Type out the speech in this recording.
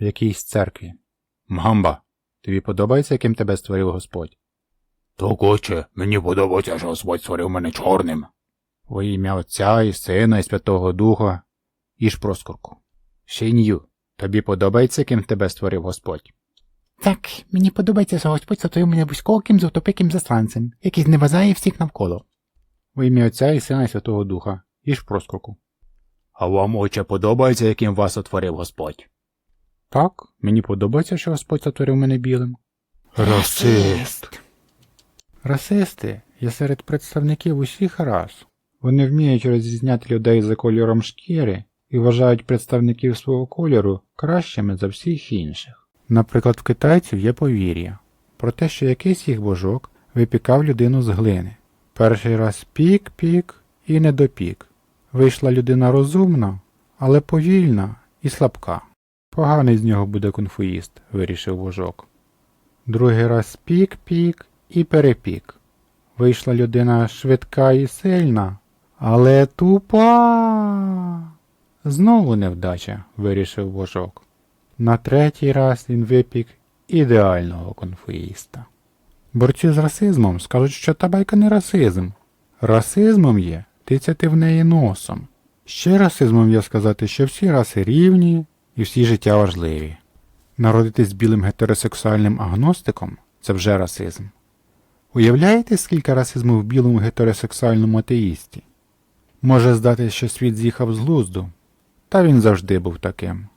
в якійсь церкві. Мгамба, тобі подобається, яким тебе створив Господь? Так, отче, мені подобається, що Господь створив мене чорним. Во ім'я Отця і Сина і Святого Духа, і ж проскурку. Шин'ю, тобі подобається, ким тебе створив Господь? Так, мені подобається, що Господь сотворив мене вузькоким зовтопиким засланцем, який зневажає всіх навколо. Во ім'я Отця і Сина і Святого Духа, і ж проскурку. А вам, отче, подобається, яким вас отворив Господь? Так, мені подобається, що Господь сотворив мене білим. Расист. Расисти є серед представників усіх рас. Вони вміють розрізняти людей за кольором шкіри і вважають представників свого кольору кращими за всіх інших. Наприклад, в китайців є повір'я про те, що якийсь їх божок випікав людину з глини. Перший раз пік-пік і не допік. Вийшла людина розумна, але повільна і слабка. Поганий з нього буде конфуїст, вирішив божок. Другий раз пік-пік і перепік. Вийшла людина швидка і сильна, але тупа. Знову невдача, вирішив божок. На третій раз він випік ідеального конфуїста. Борці з расизмом скажуть, що та байка не расизм. Расизмом є тицяти в неї носом. Ще расизмом є сказати, що всі раси рівні і всі життя важливі. Народитись білим гетеросексуальним агностиком це вже расизм. Уявляєте, скільки расизму в білому гетеросексуальному атеїсті? Може здатись, що світ з'їхав з глузду, та він завжди був таким.